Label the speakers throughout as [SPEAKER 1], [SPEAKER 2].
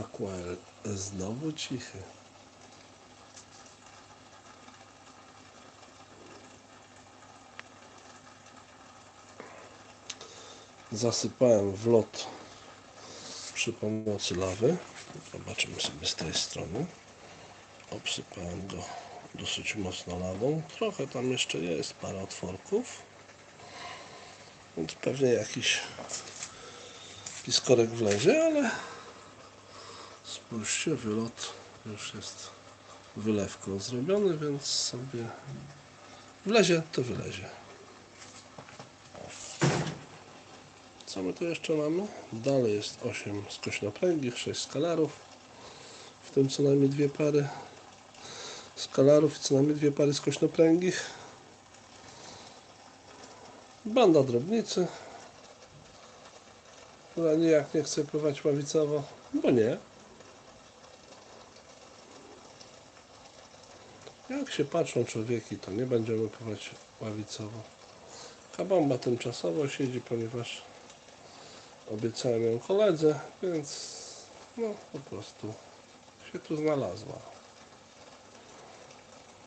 [SPEAKER 1] Aquael znowu cichy. Zasypałem w lot przy pomocy lawy. Zobaczymy sobie z tej strony. Obsypałem go dosyć mocno lawą. Trochę tam jeszcze jest parę otworków. Więc pewnie jakiś piskorek wlezie, ale spójrzcie, wylot już jest wylewką zrobiony, więc sobie wlezie, to wylezie. Co my tu jeszcze mamy? Dalej jest 8 skośnopręgich, 6 skalarów, w tym co najmniej dwie pary skalarów i co najmniej dwie pary skośnopręgich. Banda drobnicy, która nijak nie chce pływać ławicowo, bo nie. Jak się patrzą człowieki, to nie będziemy pływać ławicowo. Kabomba tymczasowo siedzi, ponieważ obiecałem ją koledze, więc no po prostu się tu znalazła.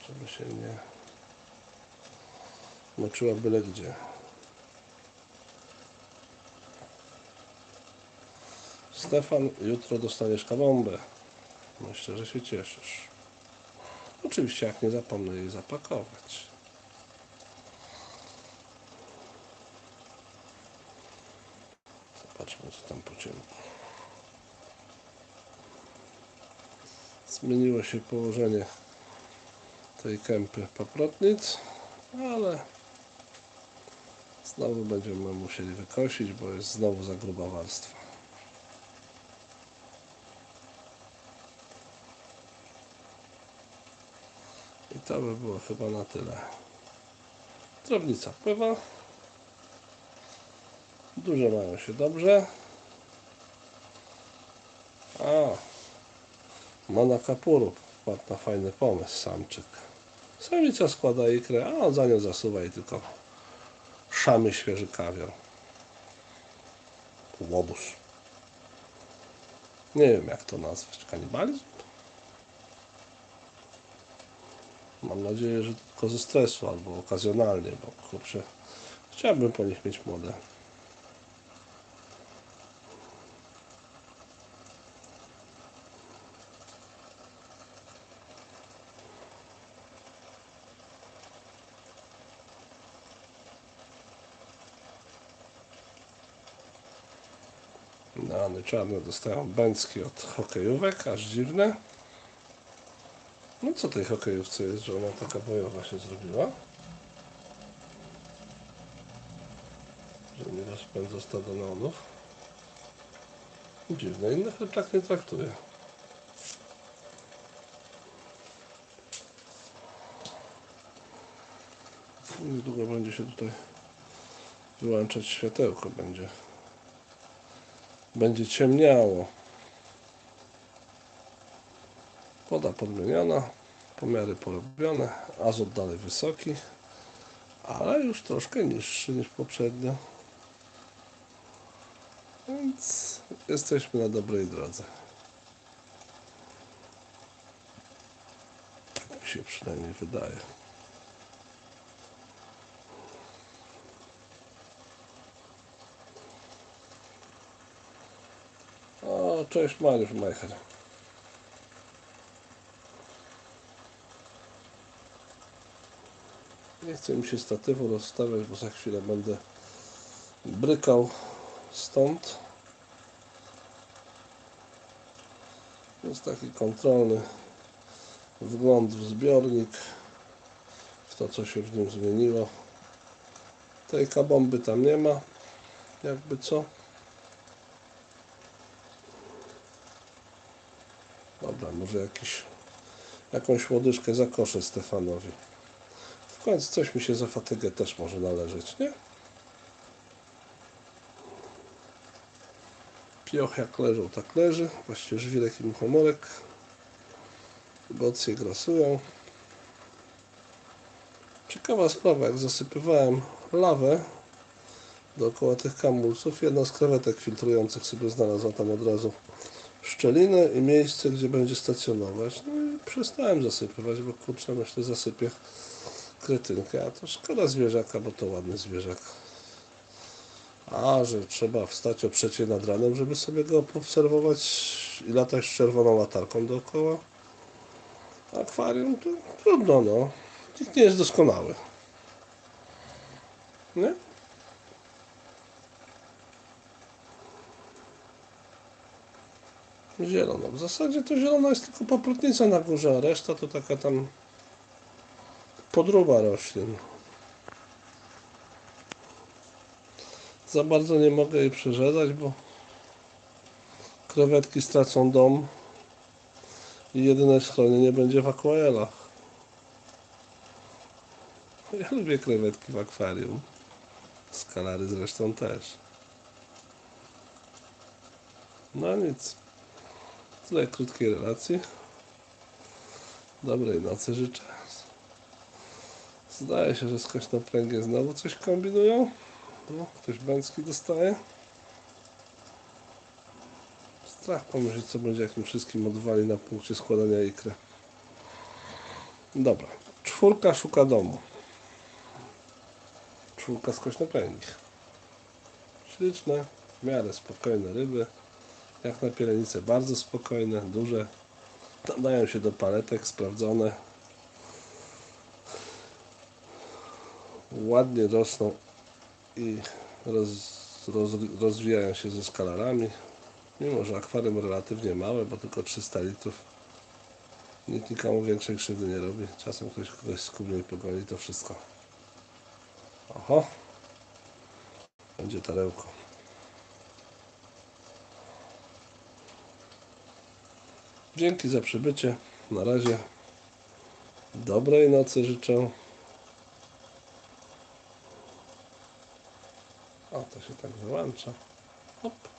[SPEAKER 1] Żeby się nie moczyła byle gdzie. Stefan, jutro dostaniesz kabombę. Myślę, że się cieszysz. Oczywiście, jak nie zapomnę jej zapakować. Zobaczmy, co tam po ciemku. Zmieniło się położenie tej kępy paprotnic, ale znowu będziemy musieli wykosić, bo jest znowu za gruba warstwa. To by było chyba na tyle. Drobnica pływa. Duże mają się dobrze. A, Mona Kapuru na fajny pomysł, samczyk. Samica składa ikrę, a on za nią zasuwa i tylko szamy świeży kawior. Łobuz. Nie wiem jak to nazwać. Kanibalizm? Mam nadzieję, że tylko ze stresu albo okazjonalnie, bo kurczę, chciałbym po nich mieć młode. Rany czarne dostają bęcki od hokejówek, aż dziwne. No co tej hokejówce jest, że ona taka bojowa się zrobiła? Że nie rozpędza stada neonów. Dziwne, innych tak nie traktuje. Niedługo będzie się tutaj wyłączać światełko, będzie będzie ciemniało. Woda podmieniona, pomiary porobione, azot dalej wysoki, ale już troszkę niższy niż poprzednio. Więc jesteśmy na dobrej drodze. Tak mi się przynajmniej wydaje. O, cześć Mariusz Majcher. Nie chcę mi się statywu rozstawiać, bo za chwilę będę brykał stąd. Jest taki kontrolny wgląd w zbiornik, w to co się w nim zmieniło. Tej kabomby tam nie ma, jakby co. Dobra, może jakiś, jakąś łodyżkę zakoszę Stefanowi. W końcu coś mi się za fatygę też może należeć, nie? Pioch jak leżą, tak leży. Właściwie żwirek i muchomorek. Gocje grasują. Ciekawa sprawa, jak zasypywałem lawę dookoła tych kamulców, jedna z krewetek filtrujących sobie znalazła tam od razu szczeliny i miejsce, gdzie będzie stacjonować. No i przestałem zasypywać, bo kurczę, myślę, zasypię kretynkę, a to szkoda zwierzaka, bo to ładny zwierzak. A, że trzeba wstać o trzeciej nad ranem, żeby sobie go obserwować i latać z czerwoną latarką dookoła. Akwarium to trudno, no. Nikt nie jest doskonały. Nie? Zielono. W zasadzie to zielona jest tylko paprotnica na górze, a reszta to taka tam podróba roślin. Za bardzo nie mogę jej przerzedzać, bo krewetki stracą dom i jedyne schronienie będzie w akwarelach. Ja lubię krewetki w akwarium. Skalary zresztą też. No nic. Tyle krótkiej relacji. Dobrej nocy życzę. Zdaje się, że skośnopręgie znowu coś kombinują. Ktoś bęcki dostaje. Strach pomyśleć, co będzie, jak im wszystkim odwali na punkcie składania ikry. Dobra. Czwórka szuka domu. Czwórka skośnopręgich. Śliczne, w miarę spokojne ryby. Jak na pielenice bardzo spokojne, duże. Nadają się do paletek, sprawdzone. Ładnie rosną i roz, roz, rozwijają się ze skalarami. Mimo, że akwarium relatywnie małe, bo tylko 300 litrów. Nikt nikomu większej krzywdy nie robi. Czasem ktoś kogoś skubnie i pogoni to wszystko. Oho. Będzie tarełko. Dzięki za przybycie. Na razie. Dobrej nocy życzę. O, to się tak wyłącza. Hop.